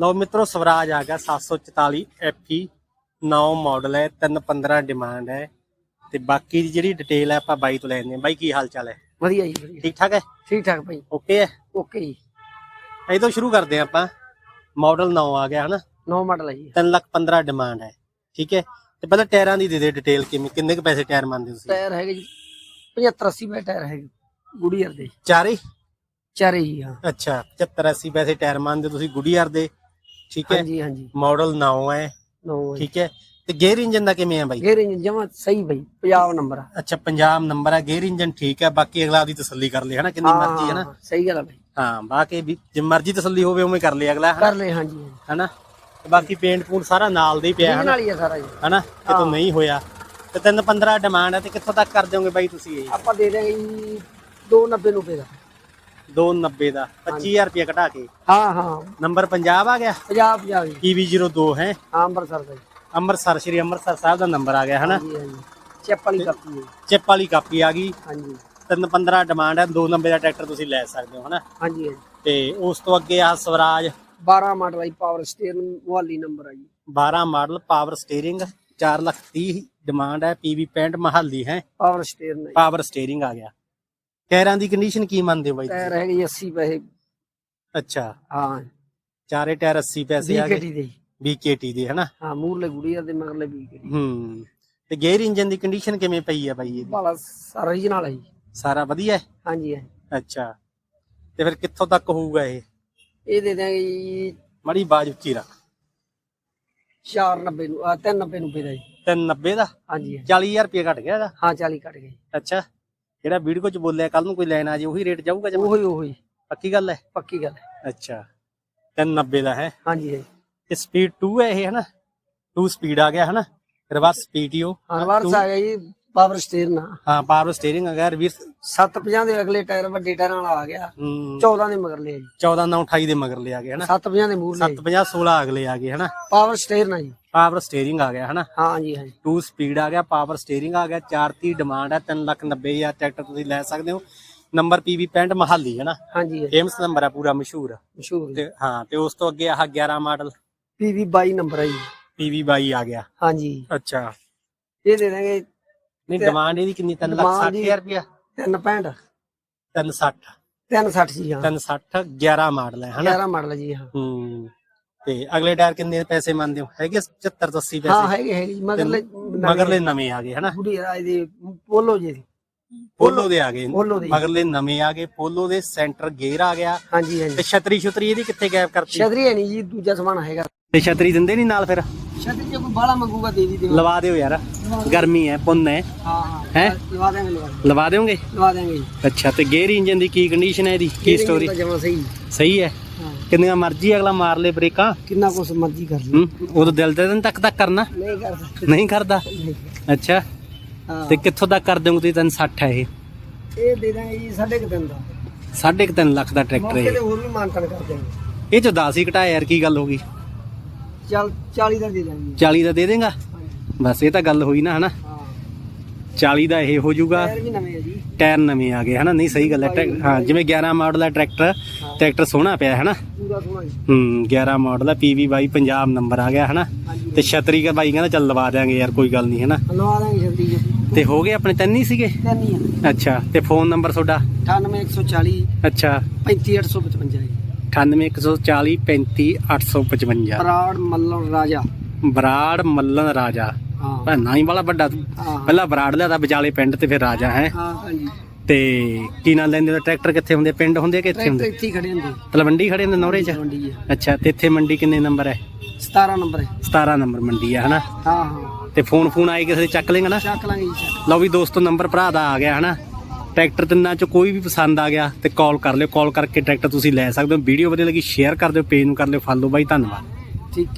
ਲਓ ਮਿੱਤਰੋ ਸਵਰਾਜ ਆ ਗਿਆ 744 FE 9 ਮਾਡਲ ਹੈ 315 ਡਿਮਾਂਡ ਹੈ ਤੇ ਬਾਕੀ ਦੀ ਜਿਹੜੀ ਡਿਟੇਲ ਹੈ ਆਪਾਂ ਬਾਈ ਤੋਂ ਲੈਣੇ ਬਾਈ ਕੀ ਹਾਲ ਚਾਲ ਹੈ? ਵਧੀਆ ਜੀ ਵਧੀਆ। ਠੀਕ ਠਾਕ ਹੈ? ਠੀਕ ਠਾਕ ਭਾਈ। ਓਕੇ ਹੈ? ਓਕੇ ਜੀ। ਇਹ ਤੋਂ ਸ਼ੁਰੂ ਕਰਦੇ ਹਾਂ ਆਪਾਂ। ਮਾਡਲ 9 ਆ ਗਿਆ ਹਨਾ? ਨੌ ਮਾਡਲ ਹੈ ਜੀ। 3 ਲੱਖ 15 ਡਿਮਾਂਡ ਹੈ। ਠੀਕ ਹੈ? ਤੇ ਪਹਿਲਾਂ ਟਾਇਰਾਂ ਦੀ ਦੇ ਦੇ ਡਿਟੇਲ ਕਿੰਨੇ ਕਿੰਨੇ ਕੁ ਪੈਸੇ ਟਾਇਰ ਮੰਨਦੇ ਤੁਸੀਂ? ਟਾਇਰ ਹੈਗੇ ਜੀ 75 80 ਬੈ ਟਾਇਰ ਹੈਗੇ ਗੁੜੀਅਰ ਦੇ। ਚਾਰੇ? ਚਾਰੇ ਹੀ ਹਾਂ। ਅੱਛਾ 75 80 ਪੈਸੇ ਟਾਇਰ ਮੰਨਦੇ ਤੁਸੀਂ ਗੁਡੀਆਰ ਦੇ। ਠੀਕ ਹੈ? ਹਾਂਜੀ ਹਾਂਜੀ। ਮਾਡਲ 9 ਹੈ। ਨੌ ਠੀਕ ਹੈ? ਤੇ ਗੇਅਰ ਇੰਜਨ ਦਾ ਕਿਵੇਂ ਹੈ ਬਾਈ? ਗੇਰ ਜਮਾ ਸਹੀ ਭਾਈ ਪੰਜਾਬ ਨੰਬਰ ਆ। ਅੱਛਾ ਪੰਜਾਬ ਨੰਬਰ ਹੈ ਗੇਅਰ ਇੰਜਨ ਠੀਕ ਹੈ ਬਾਕੀ ਅਗਲਾ ਆਪਦੀ ਤਸੱਲੀ ਕਰ ਲੇ ਹਨਾ ਕਿੰਨੀ ਮਰਜ਼ੀ ਹੈ ਨਾ। ਹਾਂ, ਸਹੀ ਗੱਲ ਹੈ ਭਾਈ ਹਾਂ ਬਾਕੀ ਵੀ ਜੇ ਮਰਜ਼ੀ ਤਸੱਲੀ ਹੋਵੇ ਉਵੇਂ ਕਰ ਲੇ ਅਗਲਾ ਹਨਾ। ਕਰ ਲੈ ਹਾਂਜੀ ਹਨਾ? ਤੇ ਬਾਕੀ ਪੇਂਟ ਪੂੰਟ ਸਾਰਾ ਨਾਲ ਦਾ ਹੀ ਪਿਆ ਇਹਦੇ ਹਨਾ। ਨਾਲ ਹੀ ਆ ਸਾਰਾ ਜੀ ਹਨਾ? ਕਿਤੋਂ ਨਹੀਂ ਹੋਇਆ। ਤੇ 315 ਡਿਮਾਂਡ ਹੈ ਤੇ ਕਿੱਥੋਂ ਤੱਕ ਕਰ ਦਿਓਗੇ ਬਾਈ ਤੁਸੀਂ ਇਹ? ਆਪਾਂ ਦੇ ਦੇਗੇ ਜੀ 290 ਰੁਪਏ ਦਾ। 290 ਦਾ 25000 ਰੁਪਏ ਘਟਾ ਕੇ। ਹਾਂ ਹਾਂ। ਨੰਬਰ ਪੰਜਾਬ ਆ ਗਿਆ? 50 50 ਜੀ। PV02 ਹੈ। ਹਾਂ, ਅੰਮ੍ਰਿਤਸਰ ਦਾ ਜੀ। ਅੰਮ੍ਰਿਤਸਰ ਸ਼੍ਰੀ ਅੰਮ੍ਰਿਤਸਰ ਸਾਹਿਬ ਦਾ ਨੰਬਰ ਆ ਗਿਆ ਹਨਾ ਹਾਂਜੀ ਹਾਂਜੀ। ਚੈਪ ਵਾਲੀ ਕਾਪੀ ਹੈ ਚਿੱਪ ਵਾਲੀ ਕਾਪੀ ਆ ਗਈ। ਹਾਂਜੀ। 315 ਡਿਮਾਂਡ ਹੈ 290 ਦਾ ਟਰੈਕਟਰ ਤੁਸੀਂ ਲੈ ਸਕਦੇ ਹੋ ਹਨਾ ਹਾਂਜੀ ਹਾਂਜੀ। ਤੇ ਉਸ ਤੋਂ ਅੱਗੇ ਆ ਸਵਰਾਜ। 12 ਮਾਡਲ ਆਈ ਪਾਵਰ ਸਟੀਅਰਿੰਗ ਮੁਹੱਲੀ ਨੰਬਰ ਆ ਜੀ। 12 model power steering 4 lakh 30 demand ਹੈ ਪੀਵੀ 65 ਮਹੱਲੀ ਹੈ। ਪਾਵਰ ਸਟੀਅਰਿੰਗ ਪਾਵਰ ਸਟੀਅਰਿੰਗ ਆ ਗਿਆ। ਟਾਇਰਾਂ ਦੀ ਕੰਡੀਸ਼ਨ ਕੀ ਮੰਨਦੇ ਹੋ ਬਾਈ ਟਾਇਰ ਹੈਗੇ ਜੀ 80 ਪੈਸੇ। ਅੱਛਾ। ਹਾਂ। ਚਾਰੇ ਟਾਇਰ 80 ਪੈਸੇ ਆ ਗਏ। BKT ਦੇ। ਜੀ। BKT ਦੇ ਹਨਾ? ਹਾਂ ਮੂਰਲੇ ਗੁੜੀਆ ਦੇ ਮਗਰਲੇ BKT ਹੂੰ। ਤੇ ਗੇਅਰ ਇੰਜਨ ਦੀ ਕੰਡੀਸ਼ਨ ਕਿਵੇਂ ਪਈ ਹੈ ਬਾਈ ਇਹਦੀ? ਬਾਲਾ ਸਾਰਾ ਰੀਜਨਲ ਹੈ ਜੀ। ਸਾਰਾ ਵਧੀਆ ਹੈ? ਹਾਂਜੀ ਹੈ ਅੱਛਾ। ਤੇ ਫਿਰ ਕਿੱਥੋਂ ਤੱਕ ਹੋਊਗਾ ਇਹ? ਇਹ ਦੇ ਦਾਂਗੇ ਜੀ ਮੜੀ ਬਾਜ ਉੱਚੀ ਰੱਖ। 490 ਨੂੰ ਆ 390 ਰੁਪਏ ਦਾ ਜੀ। 390 ਦਾ? ਹਾਂਜੀ ਹੈ 40000 ਰੁਪਏ ਘਟ ਗਿਆ ਇਹਦਾ? ਹਾਂ 40 ਕੱਟ ਗਏ ਅੱਛਾ। ਜਿਹੜਾ ਵੀਡੀਓ ਚ ਬੋਲਿਆ ਕੱਲ ਨੂੰ ਕੋਈ ਲੈਣ ਆ ਜੇ ਉਹੀ ਰੇਟ ਜਾਊਗਾ ਜਮਾ? ਉਹੀ ਉਹੀ। ਪੱਕੀ ਗੱਲ ਹੈ? ਪੱਕੀ ਗੱਲ ਹੈ। ਅੱਛਾ। 390 ਦਾ ਹੈ। ਹਾਂਜੀ ਹੈ ਤੇ ਸਪੀਡ 2 ਹੈ ਇਹ ਹਨਾ? 2 ਸਪੀਡ ਆ ਗਿਆ ਹਨਾ? Reverse PTO. ਹਾਂ ਵਾਰਸ ਆ ਗਿਆ ਜੀ ਪਾਵਰ ਸਟੀਅਰਿੰਗ ਨਾਲ ਹਾਂ ਪਾਵਰ ਸਟੀਅਰਿੰਗ ਆ ਗਿਆ ਰਿਵਰਸ 750 ਦੇ ਅਗਲੇ ਟਾਇਰ ਵੱਡੇ ਟਾਇਰਾਂ ਵਾਲਾ ਆ ਗਿਆ। 14 ਦੇ ਮਗਰਲੇ ਆ ਜੀ। 14 9 28 ਦੇ ਮਗਰ ਲਿਆ ਗਿਆ ਹਨਾ? 750 ਦੇ ਮੂਰਲੇ 750 16 ਅਗਲੇ ਆ ਗਏ ਹਨਾ? ਪਾਵਰ ਸਟੀਅਰਿੰਗ ਆ ਜੀ। ਪਾਵਰ ਸਟੀਅਰਿੰਗ ਆ ਗਿਆ ਹਨਾ? ਹਾਂਜੀ ਹਾਂਜੀ 2 ਸਪੀਡ ਆ ਗਿਆ ਪਾਵਰ ਸਟੀਅਰਿੰਗ ਆ ਗਿਆ 430 ਡਿਮਾਂਡ ਹੈ 390000 ਟਰੈਕਟਰ ਤੁਸੀਂ ਲੈ ਸਕਦੇ ਹੋ। ਨੰਬਰ PV 65 ਮਹਾਲੀ ਹੈ ਨਾ ਹਾਂਜੀ ਹੈ ਫੇਮਸ ਨੰਬਰ ਹੈ ਪੂਰਾ ਮਸ਼ਹੂਰ। ਮਸ਼ਹੂਰ ਤੇ ਹਾਂ ਤੇ ਉਸ ਤੋਂ ਅੱਗੇ ਆਹ 11 ਮਾਡਲ ਪੀਵੀ 22 ਨੰਬਰ ਹੈ ਜੀ। PV 22 ਆ ਗਿਆ। ਹਾਂਜੀ ਅੱਛਾ। ਇਹ ਦੇ ਦਾਂਗੇ ਨਹੀਂ ਡਿਮਾਂਡ ਇਹਦੀ ਕਿੰਨੀ? 3 ਲੱਖ Demand 60000 ਰੁਪਇਆ। 365 360 360 ਜੀ ਹਾਂ। 360 11 ਮਾਡਲ ਹੈ ਹਨਾ? 11 ਮਾਡਲ ਹੈ ਜੀ ਹਾਂ। ਹੂੰ। ਤੇ ਅਗਲੇ ਟਾਇਰ ਕਿੰਨੇ ਪੈਸੇ ਮੰਨਦੇ ਹੋ? ਹੈਗੇ 75 ਤੋਂ 80 ਹਾਂ ਪੈਸੇ ਹੈਗੇ ਹੈਗੇ ਜੀ, ਮਗਰਲੇ ਮਗਰਲੇ ਨਵੇਂ ਆ ਗਏ ਹਨਾ? ਗੁੜੀ ਰਾਜ ਦੇ ਪੋਲੋ ਜੀ ਦੀ। ਪੋਲੋ ਦੇ ਆ ਗਏ। ਪੋਲੋ ਦੇ ਮਗਰਲੇ ਨਵੇਂ ਆ ਗਏ ਪੋਲੋ ਦੇ ਸੈਂਟਰ ਗੇਅਰ ਆ ਗਿਆ। ਹਾਂਜੀ ਤੇ ਹਾਂਜੀ ਛਤਰੀ ਛਤਰੀ ਇਹਦੀ ਕਿੱਥੇ ਗੈਪ ਕਰਤੀ? ਛਤਰੀ ਹੈ ਨਹੀਂ ਜੀ ਦੂਜਾ ਸਮਾਨ ਹੈਗਾ। ਤੇ ਛਤਰੀ ਦਿੰਦੇ ਨਹੀਂ ਨਾਲ ਫਿਰ? ਛਤਰੀ ਜੇ ਕੋਈ ਬਾਲਾ ਮੰਗੂਗਾ ਦੇ ਦੀ ਦੇ ਲਵਾ ਦਿਓ ਯਾਰ। ਗਰਮੀ ਹੈ ਪੁੰਨ ਹੈ। ਹਾਂ ਹਾਂ। ਹੈਂ? ਲਵਾ ਦੇਂਗੇ ਲਵਾ ਦੇਂਗੇ। ਲਵਾ ਦਿਓਗੇ? ਲਵਾ ਦੇਂਗੇ ਜੀ। ਅੱਛਾ ਤੇ ਗੇਅਰ ਇੰਜਨ ਦੀ ਕੀ ਕੰਡੀਸ਼ਨ ਹੈ ਇਹਦੀ? ਕੀ ਸਟੋਰੀ ਜਮਾ ਸਹੀ। ਸਹੀ ਹਾਂ? ਕਿੰਨੀਆਂ ਮਰਜ਼ੀ ਅਗਲਾ ਮਾਰ ਲੇ ਬ੍ਰੇਕਾਂ। ਕਿੰਨਾ ਕੁਛ ਮਰਜ਼ੀ ਕਰ ਲਈ ਹੂੰ ਉਦੋਂ ਦਿਲ ਦੇ ਦਿਨ ਤੱਕ ਤੱਕ ਕਰਨਾ। ਨਹੀਂ ਕਰਦਾ। ਨਹੀਂ ਕਰਦਾ। ਅੱਛਾ। ਹਾਂ। ਤੇ ਕਿੱਥੋਂ ਤੱਕ ਕਰ ਦਿਓਗੇ ਤੁਸੀਂ 360 ਹੈ ਇਹ? ਇਹ ਦੇ ਦਾਂਗੇ ਜੀ ਸਾਢੇ ਕੁ ਦਾ। ਤਿੰਨ ਲੱਖ ਦਾ ਟਰੈਕਟਰ ਮੌਕੇ ਹੈ ਤੇ ਹੋਰ ਵੀ ਮਾਨਤਨ ਕਰ ਦੇਂਗੇ ਇਹ ਚ 10 ਹੀ ਘਟਾਇਆ ਯਾਰ ਕੀ ਗੱਲ ਹੋ ਗਈ? ਚੱਲ 40 ਦਾ ਦੇ ਦਾਂਗੇ। 40 ਦਾ ਦੇ ਦੇਗਾ। ਬਸ ਇਹ ਤਾਂ ਗੱਲ ਹੋਈ ਨਾ ਹਨਾ? 40 ਦਾ ਇਹ ਹੋ ਜਾਊਗਾ। ਟਾਇਰ ਵੀ ਨਵੇਂ ਆ ਜੀ। ਟਾਇਰ ਨਵੇਂ ਆ ਗਏ ਹਨਾ? ਨਹੀਂ ਸਹੀ ਗੱਲ ਹੈ। ਹਾਂ ਜਿਵੇਂ 11 ਮਾਡਲ ਦਾ ਟਰੈਕਟਰ ਟਰੈਕਟਰ ਸੋਹਣਾ ਪਿਆ ਹੈ ਨਾ ਪੂਰਾ ਸੋਹਣਾ ਜੀ। ਹੂੰ 11 ਮਾਡਲ ਹੈ PV ਬਾਈ ਪੰਜਾਬ ਨੰਬਰ ਆ ਗਿਆ ਹਨਾ? ਤੇ ਛਤਰੀ ਦਾ ਬਾਈ ਕਹਿੰਦਾ ਚੱਲ ਲਵਾ ਦਿਆਂਗੇ ਯਾਰ ਕੋਈ ਗੱਲ ਨਹੀਂ ਹਨਾ? ਲਵਾ ਦਾਂਗੇ ਛਤਰੀ ਜੀ। ਤੇ ਹੋ ਗਏ ਆਪਣੇ ਤਿੰਨ ਹੀ ਸੀਗੇ? ਤਿੰਨ ਹੀ ਆ। ਅੱਛਾ ਤੇ ਫੋਨ ਨੰਬਰ ਤੁਹਾਡਾ? 98140 ਅੱਛਾ। 35855 ਜੀ। 98140 35855 ਬਰਾੜ ਮੱਲਣ ਰਾਜਾ। ਬਰਾੜ ਮੱਲਨ ਰਾਜਾ। ਹਾਂ। ਭਾ ਨਾ ਹੀ ਬੜਾ ਵੱਡਾ ਹਾਂ। ਪਹਿਲਾਂ ਬਰਾੜ ਲਿਆ ਤਾਂ ਵਿਚਾਲੇ ਪਿੰਡ ਤੇ ਫਿਰ ਰਾਜਾ ਹੈ। ਹਾਂ ਹਾਂਜੀ ਤੇ ਕੀ ਨਾਲ ਲੈਂਦੇ ਹੋ ਟਰੈਕਟਰ ਕਿੱਥੇ ਹੁੰਦੇ? ਪਿੰਡ ਹੁੰਦੇ ਕਿ ਇੱਥੇ ਹੁੰਦੇ? ਇੱਥੇ ਹੀ ਖੜੇ ਹੁੰਦੇ। ਤਲਵੰਡੀ ਖੜੇ ਹੁੰਦੇ ਨੌਰੇ ਚ? ਮੰਡੀ ਹੈ ਅੱਛਾ ਤੇ ਇੱਥੇ ਮੰਡੀ ਕਿੰਨੇ ਨੰਬਰ ਹੈ? 17 ਨੰਬਰ ਹੈ। 17 ਨੰਬਰ ਮੰਡੀ ਆ ਹਨਾ? ਹਾਂ ਹਾਂ। ਤੇ ਫੋਨ ਫੋਨ ਆਏ ਕਿਸੇ ਦੇ ਚੱਕ ਲੇਗਾ ਨਾ? ਚੱਕ ਲਾਂਗੇ ਜੀ ਚੱਕ। ਲਓ ਵੀ ਦੋਸਤੋ ਨੰਬਰ ਭਰਾ ਦਾ ਆ ਗਿਆ ਹਨਾ? ਟਰੈਕਟਰ ਤਿੰਨਾਂ ਚ ਕੋਈ ਵੀ ਪਸੰਦ ਆ ਗਿਆ ਤੇ ਕਾਲ ਕਰ ਲਿਓ। ਕਾਲ ਕਰਕੇ ਟਰੈਕਟਰ ਤੁਸੀਂ ਲੈ ਸਕਦੇ ਹੋ। ਵੀਡੀਓ ਵਧੀਆ ਲੱਗੀ ਸ਼ੇਅਰ ਕਰ ਦਿਓ ਪੇਜ ਨੂੰ ਕਰ ਲਿਓ ਫਾਲੋ ਬਾਈ ਧੰਨਵਾਦ। ਠੀਕ